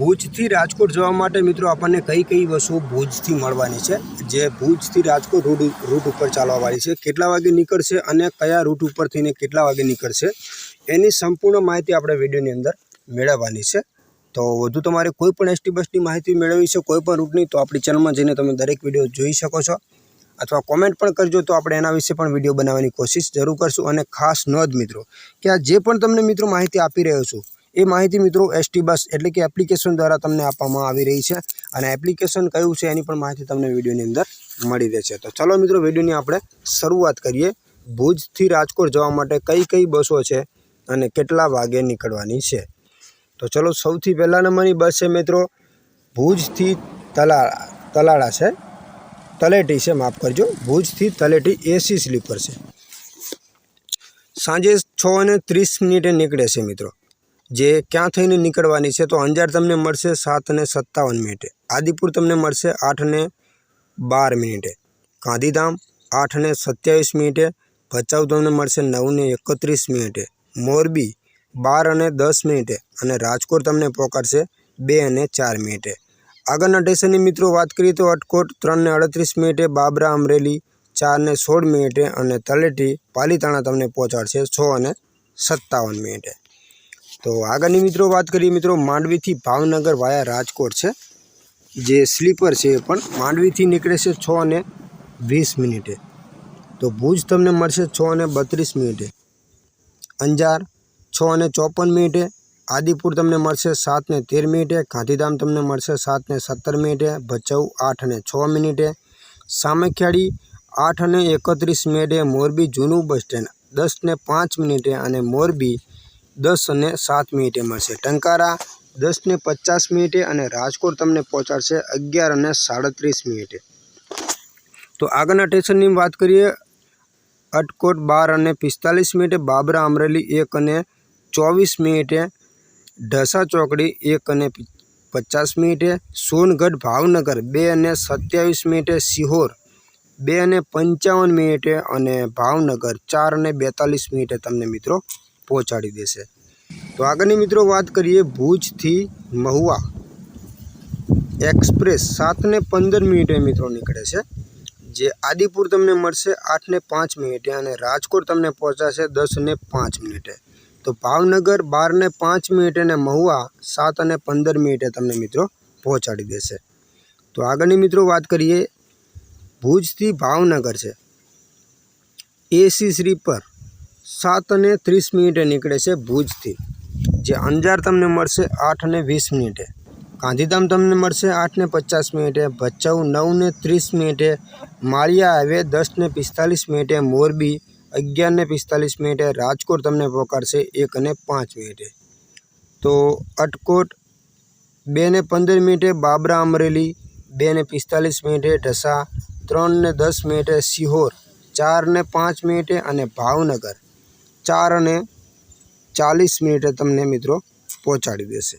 ભુજથી રાજકોટ જવા માટે મિત્રો આપણને કઈ કઈ બસો ભુજથી મળવાની છે? જે ભુજથી રાજકોટ રૂટ રૂટ ઉપર ચાલવાવાળી છે. કેટલા વાગે નીકળશે અને કયા રૂટ ઉપરથી ને કેટલા વાગે નીકળશે? એની સંપૂર્ણ માહિતી આપણે વિડીયોની અંદર મેળવવાની છે. તો વધુ તમારે કોઈ પણ એસટી બસની માહિતી મેળવવી છે, કોઈ પણ રૂટની તો આપણી ચેનલમાં જઈને તમે દરેક વીડિયો જોઈ શકો છો. અથવા કોમેન્ટ પણ કરજો, તો આપણે એના વિશે પણ વીડિયો બનાવવાની કોશિશ જરૂર કરશું. અને ખાસ નોંધ મિત્રો, કે આ જે પણ તમને મિત્રો માહિતી આપી રહ્યો છું એ માહિતી મિત્રો એસટી બસ એટલે કે એપ્લિકેશન દ્વારા તમને આપવામાં આવી રહી છે. અને એપ્લિકેશન કયું છે એની પણ માહિતી તમને વિડીયોની અંદર મળી રહેશે. તો ચલો મિત્રો વિડીયોની આપણે શરૂઆત કરીએ. ભુજથી રાજકોટ જવા માટે કઈ કઈ બસો છે અને કેટલા વાગે નીકળવાની છે? તો ચલો સૌથી પહેલાં નંબરની બસ છે મિત્રો, ભુજથી તલા તલાળા છે. તલેટી છે, માફ કરજો. ભુજથી તલેટી એસી સ્લીપર છે. સાંજે છ અને ત્રીસ મિનિટે નીકળે છે મિત્રો. જે ક્યાં થઈને નીકળવાની છે તો અંજાર તમને મળશે સાત અને સત્તાવન મિનિટે. આદિપુર તમને મળશે આઠ અને બાર મિનિટે. ગાંધીધામ આઠ અને સત્યાવીસ મિનિટે. ભચાઉ તમને મળશે નવ ને એકત્રીસ મિનિટે. મોરબી બાર અને દસ મિનિટે અને રાજકોટ તમને પહોંચાડશે બે અને ચાર મિનિટે. આગળના સ્ટેશનની મિત્રો વાત કરીએ તો અટકોટ ત્રણ ને અડત્રીસ મિનિટે, બાબરા અમરેલી ચાર ને સોળ મિનિટે અને તલેટી પાલીતાણા તમને પહોંચાડશે છ અને સત્તાવન મિનિટે. તો આગળની મિત્રો વાત કરીએ મિત્રો, માંડવીથી ભાવનગર વાયા રાજકોટ છે. જે સ્લીપર છે એ પણ માંડવીથી નીકળે છે છ અને વીસ મિનિટે. તો ભુજ તમને મળશે છ અને બત્રીસ મિનિટે. અંજાર છ અને ચોપન મિનિટે. આદિપુર તમને મળશે સાત ને તેર મિનિટે. ગાંધીધામ તમને મળશે સાત ને સત્તર મિનિટે. ભચાઉ આઠ અને છ મિનિટે. સામખિયાળી આઠ અને એકત્રીસ મિનિટે. મોરબી જૂનું બસ સ્ટેન્ડ દસ ને પાંચ મિનિટે અને મોરબી દસ અને સાત મિનિટે મળશે. ટંકારા દસ ને પચાસ મિનિટે અને રાજકોટ તમને પહોંચાડશે અગિયાર અને સાડત્રીસ મિનિટે. તો આગળના સ્ટેશનની વાત કરીએ, અટકોટ બાર અને પિસ્તાલીસ મિનિટે બાબરા અમરેલી એક અને ચોવીસ મિનિટે, ઢસા ચોકડી એક અને પચાસ મિનિટે, સોનગઢ ભાવનગર બે અને સત્યાવીસ મિનિટે, સિહોર બે અને પંચાવન મિનિટે અને ભાવનગર ચાર અને બેતાલીસ મિનિટે તમને મિત્રો પહોંચાડી દેશે. તો આગળની મિત્રો વાત કરીએ ભુજથી મહુવા. એક્સપ્રેસ સાત ને પંદર મિનિટે મિત્રો નીકળે છે. જે આદિપુર તમને મળશે આઠ ને પાંચ મિનિટે અને રાજકોટ તમને પહોંચાશે દસ ને પાંચ મિનિટે. તો ભાવનગર બાર ને પાંચ મિનિટે અને મહુવા સાત અને પંદર મિનિટે તમને મિત્રો પહોંચાડી દેશે. તો આગળની મિત્રો વાત કરીએ ભુજથી ભાવનગર છે. એસી સ્લીપર સાત અને ત્રીસ મિનિટે નીકળે છે ભુજથી. જે અંજાર તમને મળશે આઠ અને વીસ મિનિટે. ગાંધીધામ તમને મળશે આઠ ને પચાસ મિનિટે. ભચાઉ નવ ને ત્રીસ મિનિટે. માળિયા હાઈવે દસ ને પિસ્તાલીસ મિનિટે. મોરબી અગિયાર ને પિસ્તાલીસ મિનિટે. રાજકોટ તમને પહોંચાડશે એક અને પાંચ મિનિટે. તો અટકોટ બે ને પંદર મિનિટે બાબરા અમરેલી, બે ને પિસ્તાલીસ મિનિટે ઢસા, ત્રણ ને દસ મિનિટે સિહોર, ચાર ને પાંચ મિનિટે અને ભાવનગર. ચાર અને ચાલીસ મિનિટે તમને મિત્રો પહોંચાડી દેશે.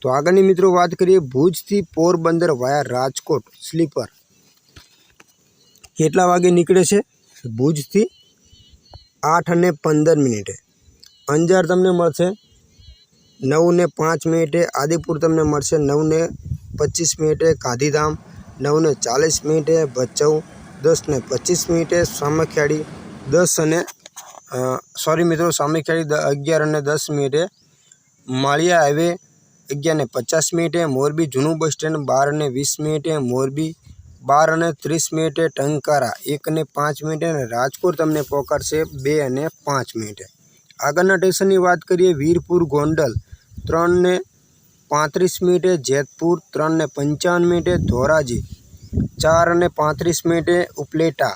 તો આગળની મિત્રો વાત કરીએ ભુજથી પોરબંદર વાયા રાજકોટ સ્લીપર. કેટલા વાગે નીકળે છે? ભુજથી આઠ અને પંદર મિનિટે. અંજાર તમને મળશે નવ ને પાંચ મિનિટે, આદિપુર તમને મળશે નવ ને પચીસ મિનિટે, ગાંધીધામ નવ ને ચાલીસ મિનિટે, ભચાઉ દસ ને પચીસ મિનિટે, સામખિયાળી દસ અને સોરી મિત્રો, સામે દ, અગિયાર અને દસ મિનિટે માળિયા હાઈવે અગિયાર ને પચાસ મિનિટે, મોરબી જૂનું બસ સ્ટેન્ડ બાર અને વીસ મિનિટે, મોરબી બાર અને ત્રીસ મિનિટે ટંકારા, એક અને પાંચ મિનિટે અને રાજકોટ તમને પહોંચાડશે બે અને પાંચ મિનિટે. આગળના સ્ટેશનની વાત કરીએ, વીરપુર ગોંડલ, ત્રણ ને પાંત્રીસ મિનિટે જેતપુર, ત્રણ ને પંચાવન મિનિટે ધોરાજી, ચાર અને પાંત્રીસ મિનિટે ઉપલેટા,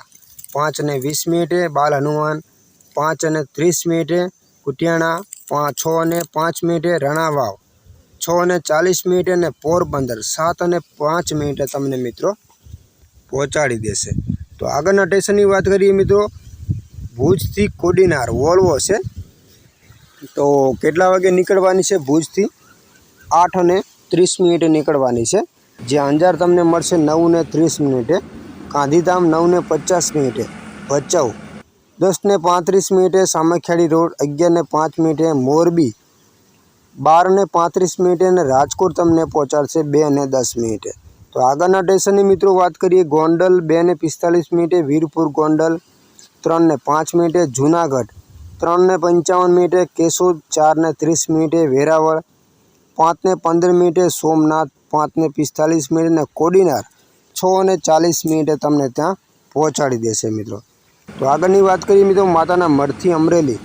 પાંચ ને વીસ મિનિટે બાલ હનુમાન પાંચ અને ત્રીસ મિનિટે કુટિયાણા પાંચ છ અને પાંચ મિનિટે રણાવાવ. છ અને ચાલીસ મિનિટે અને પોરબંદર. સાત અને પાંચ મિનિટે તમને મિત્રો પહોંચાડી દેશે. તો આગળના સ્ટેશનની વાત કરીએ મિત્રો, ભુજથી કોડીનાર, વોલ્વો છે. તો કેટલા વાગે નીકળવાની છે ભુજથી? આઠ અને ત્રીસ મિનિટે નીકળવાની છે. જે અંજાર તમને મળશે નવ ને ત્રીસ મિનિટે, ગાંધીધામ નવ ને પચાસ મિનિટે. ભચાઉ. દસ ને પાંત્રીસ મિનિટે સામખિયાળી રોડ અગિયાર ને પાંચ મિનિટે મોરબી બાર ને પાંત્રીસ મિનિટે અને રાજકોટ તમને પહોંચાડશે બે અને દસ મિનિટે. તો આગળના સ્ટેશનની મિત્રો વાત કરીએ, ગોંડલ બે ને પિસ્તાલીસ મિનિટે, વીરપુર ગોંડલ ત્રણ ને પાંચ મિનિટે, જુનાગઢ ત્રણ ને પંચાવન મિનિટે, કેશોદ ચાર ને ત્રીસ મિનિટે, વેરાવળ પાંચ ને પંદર મિનિટે, સોમનાથ પાંચ ને પિસ્તાલીસ મિનિટે કોડીનાર છ અને ચાલીસ મિનિટે તમને ત્યાં પહોંચાડી દેશે મિત્રો. તો આગળની વાત કરીએ મિત્રો માતાના મઢથી અમરેલી.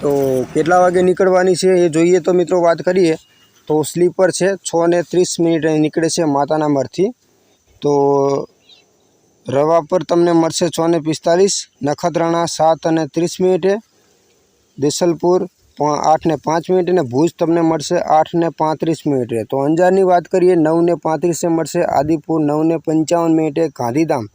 તો કેટલા વાગે નીકળવાની છે એ જોઈએ તો મિત્રો વાત કરીએ. તો સ્લીપર છે છ ને ત્રીસ મિનિટે નીકળે છે માતાના મઢથી. તો રવા પર તમને મળશે છ ને પિસ્તાલીસ, નખત્રાણા સાત અને ત્રીસ મિનિટે, દેસલપુર આઠ ને પાંચ મિનિટે અને ભુજ તમને મળશે આઠ ને પાંત્રીસ મિનિટે. તો અંજારની વાત કરીએ નવ ને પાંત્રીસે મળશે આદિપુર, નવ ને પંચાવન મિનિટે ગાંધીધામ.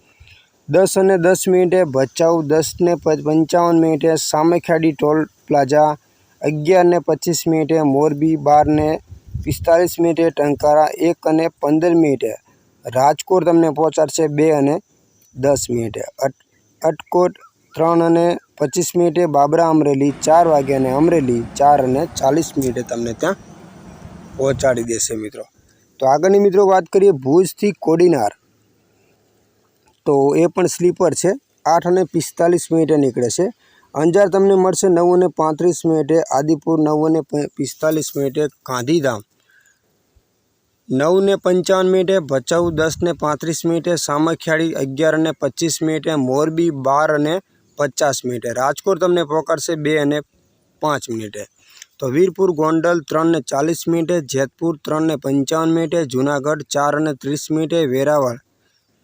દસ અને દસ મિનિટે ભચાઉ, દસ ને પંચાવન મિનિટે સામેખાડી ટોલ પ્લાઝા, અગિયાર ને પચીસ મિનિટે મોરબી, બાર ને પિસ્તાલીસ મિનિટે ટંકારા, એક અને પંદર મિનિટે રાજકોટ તમને પહોંચાડશે બે અને દસ મિનિટે. અટ, અટકોટ ત્રણ અને પચીસ મિનિટે બાબરા અમરેલી, ચાર વાગે અને અમરેલી, ચાર અને ચાલીસ મિનિટે તમને ત્યાં પહોંચાડી દેશે મિત્રો. તો આગળની મિત્રો વાત કરીએ ભુજથી કોડીનાર. તો એ પણ સ્લીપર છે. આઠ અને પિસ્તાલીસ મિનિટે નીકળે છે. અંજાર તમને મળશે નવ અને પાંત્રીસ મિનિટે, આદિપુર નવ અને પિસ્તાલીસ મિનિટે ગાંધીધામ. નવ ને પંચાવન મિનિટે ભચાઉ, દસ ને પાંત્રીસ મિનિટે સામખિયાળી, અગિયાર અને પચીસ મિનિટે મોરબી, બાર અને પચાસ મિનિટે. રાજકોટ તમને પહોંચાડશે બે અને પાંચ મિનિટે. તો વીરપુર, ગોંડલ ત્રણ ને ચાલીસ મિનિટે, જેતપુર ત્રણ ને પંચાવન મિનિટે, જુનાગઢ ચાર અને ત્રીસ મિનિટે, વેરાવળ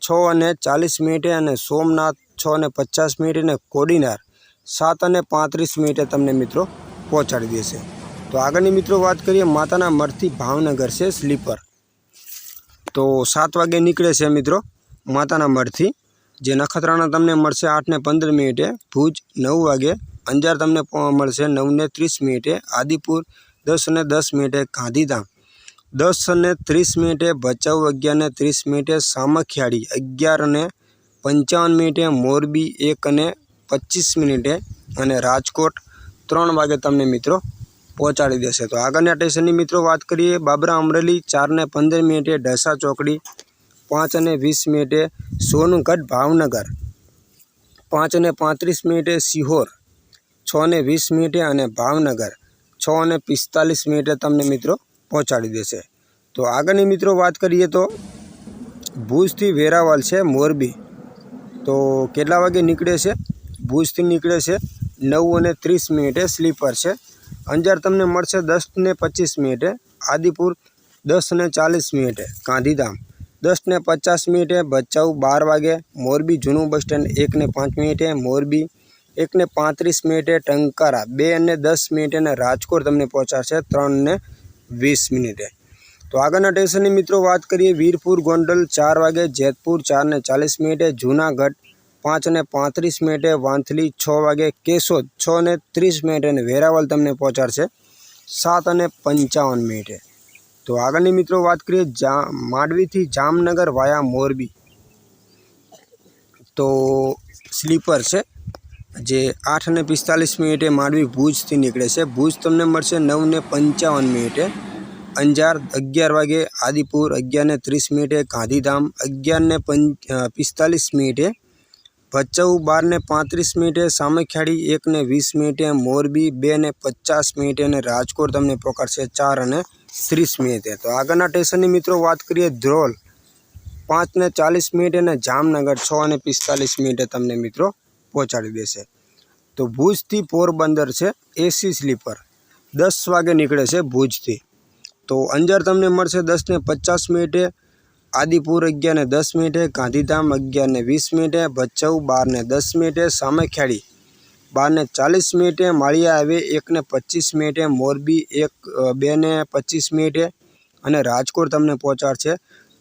છ અને ચાલીસ મિનિટે અને સોમનાથ છ અને પચાસ મિનિટે અને કોડીનાર સાત અને પાંત્રીસ મિનિટે તમને મિત્રો પહોંચાડી દેશે. તો આગળની મિત્રો વાત કરીએ માતાના મઠથી ભાવનગર છે સ્લીપર. તો સાત વાગે નીકળે છે મિત્રો માતાના મઠથી. જે નખત્રાણા તમને મળશે આઠ ને પંદર મિનિટે, ભુજ નવ વાગે, અંજાર તમને મળશે નવ ને ત્રીસ મિનિટે, આદિપુર દસ અને દસ મિનિટે, ગાંધીધામ. દસ અને ત્રીસ મિનિટે ભચાઉ અગિયાર ને ત્રીસ મિનિટે સામખિયાળી અગિયાર અને પંચાવન મિનિટે મોરબી એક અને પચીસ મિનિટે અને રાજકોટ ત્રણ વાગે તમને મિત્રો પહોંચાડી દેશે. તો આગળના સ્ટેશનની મિત્રો વાત કરીએ, બાબરા અમરેલી ચાર ને પંદર મિનિટે ઢસા ચોકડી પાંચ અને વીસ મિનિટે સોનગઢ ભાવનગર પાંચ અને પાંત્રીસ મિનિટે સિહોર છ ને વીસ મિનિટે અને ભાવનગર, છ અને પિસ્તાલીસ મિનિટે તમને મિત્રો પહોંચાડી દેશે. તો આગળની મિત્રો વાત કરીએ તો ભુજથી વેરાવાલ છે મોરબી. તો કેટલા વાગે નીકળે છે? ભુજથી નીકળે છે નવ અને ત્રીસ મિનિટે સ્લીપર છે. અંજાર તમને મળશે દસ ને પચીસ મિનિટે, આદિપુર દસ ને ચાલીસ મિનિટે, ગાંધીધામ દસ ને પચાસ મિનિટે, ભચાઉ બાર વાગે, મોરબી જૂનું બસ સ્ટેન્ડ એક ને પાંચ મિનિટે, મોરબી એક ને પાંત્રીસ મિનિટે, ટંકારા બે અને દસ મિનિટે અને રાજકોટ તમને પહોંચાડશે ત્રણ ને વીસ મિનિટે. તો આગળના સ્ટેશનની મિત્રો વાત કરીએ વીરપુર ગોંડલ ચાર વાગે જેતપુર ચાર ને ચાલીસ મિનિટે, જૂનાગઢ પાંચ ને પાંત્રીસ મિનિટે, વાંથલી છ વાગે કેશોદ છ ને ત્રીસ મિનિટે અને વેરાવળ તમને પહોંચાડશે સાત અને પંચાવન મિનિટે. તો આગળની મિત્રો વાત કરીએ જા, માંડવીથી જામનગર વાયા મોરબી. તો સ્લીપર છે. જે આઠ અને પિસ્તાલીસ મિનિટે માંડવી ભુજથી નીકળે છે. ભુજ તમને મળશે નવ ને પંચાવન મિનિટે. અંજાર અગિયાર વાગે આદિપુર, અગિયાર ને ત્રીસ મિનિટે ગાંધીધામ, અગિયાર ને પિસ્તાલીસ મિનિટે ભચાઉ બાર ને પાંત્રીસ મિનિટે સામખિયાળી, એક ને વીસ મિનિટે મોરબી, બે ને પચાસ મિનિટે અને રાજકોટ તમને પકડશે ચાર અને ત્રીસ મિનિટે. તો આગળના સ્ટેશનની મિત્રો વાત કરીએ ધ્રોલ. પાંચ ને ચાલીસ મિનિટે અને જામનગર, છ અને પિસ્તાલીસ મિનિટે તમને મિત્રો પહોંચાડી દેશે. તો ભુજથી પોરબંદર છે એસી સ્લીપર. દસ વાગે નીકળે છે ભુજથી. તો અંજાર તમને મળશે દસને પચાસ મિનિટે, આદિપુર અગિયાર ને દસ મિનિટે, ગાંધીધામ અગિયાર ને વીસ મિનિટે, ભચાઉ બાર ને દસ મિનિટે, સામેખિયાળી બાર ને ચાલીસ મિનિટે, માળિયા આવે એક ને પચીસ મિનિટે, મોરબી એક બેને પચીસ મિનિટે અને રાજકોટ તમને પહોંચાડશે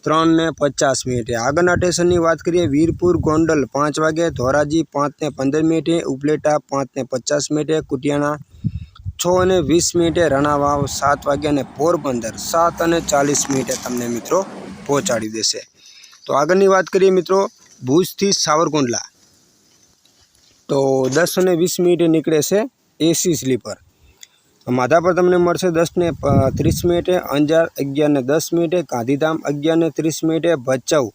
ત્રણ ને પચાસ મિનિટે. આગળના સ્ટેશનની વાત કરીએ, વીરપુર, ગોંડલ પાંચ વાગે, ધોરાજી પાંચ ને પંદર મિનિટે, ઉપલેટા પાંચ ને પચાસ મિનિટે, કુટિયાણા છ અને વીસ મિનિટે, રણાવાવ સાત વાગે અને પોરબંદર સાત અને ચાલીસ મિનિટે તમને મિત્રો પહોંચાડી દેશે. તો આગળની વાત કરીએ મિત્રો, ભુજથી સાવરકુંડલા. તો દસ અને વીસ મિનિટે નીકળે છે એસી સ્લીપર. માધાપર તમને મળશે દસ ને ત્રીસ મિનિટે, અંજાર અગિયાર ને દસ મિનિટે, ગાંધીધામ અગિયાર ને ત્રીસ મિનિટે, ભચાઉ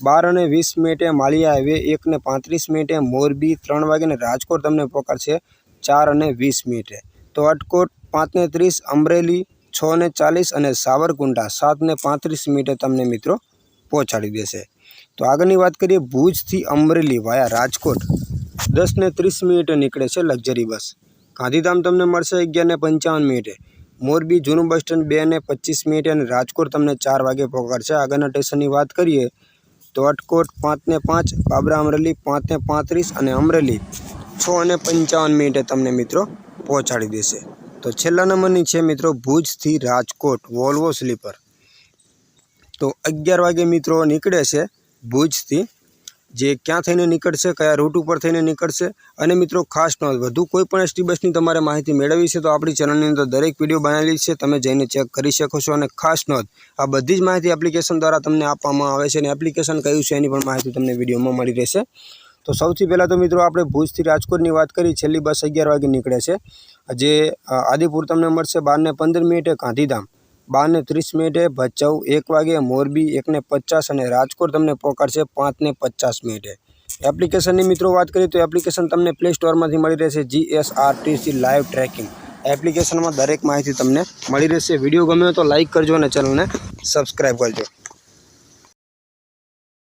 બાર અને વીસ મિનિટે, માળિયા હાઈવે એક ને પાંત્રીસ મિનિટે, મોરબી ત્રણ વાગ્યાને રાજકોટ તમને પકડશે ચાર અને વીસ મિનિટે. તો અટકોટ પાંચ ને ત્રીસ, અમરેલી છ ને ચાલીસ અને સાવરકુંડા સાત ને પાંત્રીસ મિનિટે તમને મિત્રો પહોંચાડી દેશે. તો આગળની વાત કરીએ ભુજથી અમરેલી વાયા રાજકોટ. દસ ને ત્રીસ મિનિટે નીકળે છે લક્ઝરી બસ. ગાંધીધામ તમને મળશે અગિયાર ને પંચાવન મિનિટે. મોરબી જૂનું બસ સ્ટેન્ડ બે ને પચીસ મિનિટે અને રાજકોટ તમને ચાર વાગે પહોંચાડશે. આગળના સ્ટેશનની વાત કરીએ તો અટકોટ પાંચ ને પાંચ, બાબરા અમરેલી પાંચ ને પાંત્રીસ અને અમરેલી છ અને પંચાવન મિનિટે તમને મિત્રો પહોંચાડી દેશે. તો છેલ્લા નંબરની છે મિત્રો ભુજથી રાજકોટ વોલ્વો સ્લીપર. તો અગિયાર વાગે મિત્રો નીકળે છે ભુજથી જે ક્યાં થઈને નીકળશે, કયા રૂટ ઉપર થઈને નીકળશે અને મિત્રો ખાસ નોંધ, વધુ કોઈ પણ એસટી બસની તમારે માહિતી મેળવવી છે તો આપણી ચેનલની અંદર દરેક વીડિયો બનાવેલી છે, તમે જઈને ચેક કરી શકો છો અને ખાસ નોંધ, આ બધી જ માહિતી એપ્લિકેશન દ્વારા તમને આપવામાં આવે છે અને એપ્લિકેશન કયું છે એની પણ માહિતી તમને વિડીયોમાં મળી રહેશે. તો સૌથી પહેલાં તો મિત્રો આપણે ભુજથી રાજકોટની વાત કરી, છેલ્લી બસ અગિયાર વાગે નીકળે છે. જે આદિપુર તમને મળશે બારને પંદર મિનિટે ગાંધીધામ. બાર ને ત્રીસ મિનિટે ભચાઉ એક વાગે, મોરબી એકને પચાસ અને રાજકોટ તમને પહોંચાડશે પાંચને પચાસ મિનિટે. એપ્લિકેશનની મિત્રો વાત કરીએ તો એપ્લિકેશન તમને પ્લે સ્ટોરમાંથી મળી રહેશે જીએસઆરટીસી લાઈવ ટ્રેકિંગ એપ્લિકેશનમાં દરેક માહિતી તમને મળી રહેશે. વીડિયો ગમ્યો તો લાઇક કરજો અને ચેનલને સબસ્ક્રાઈબ કરજો.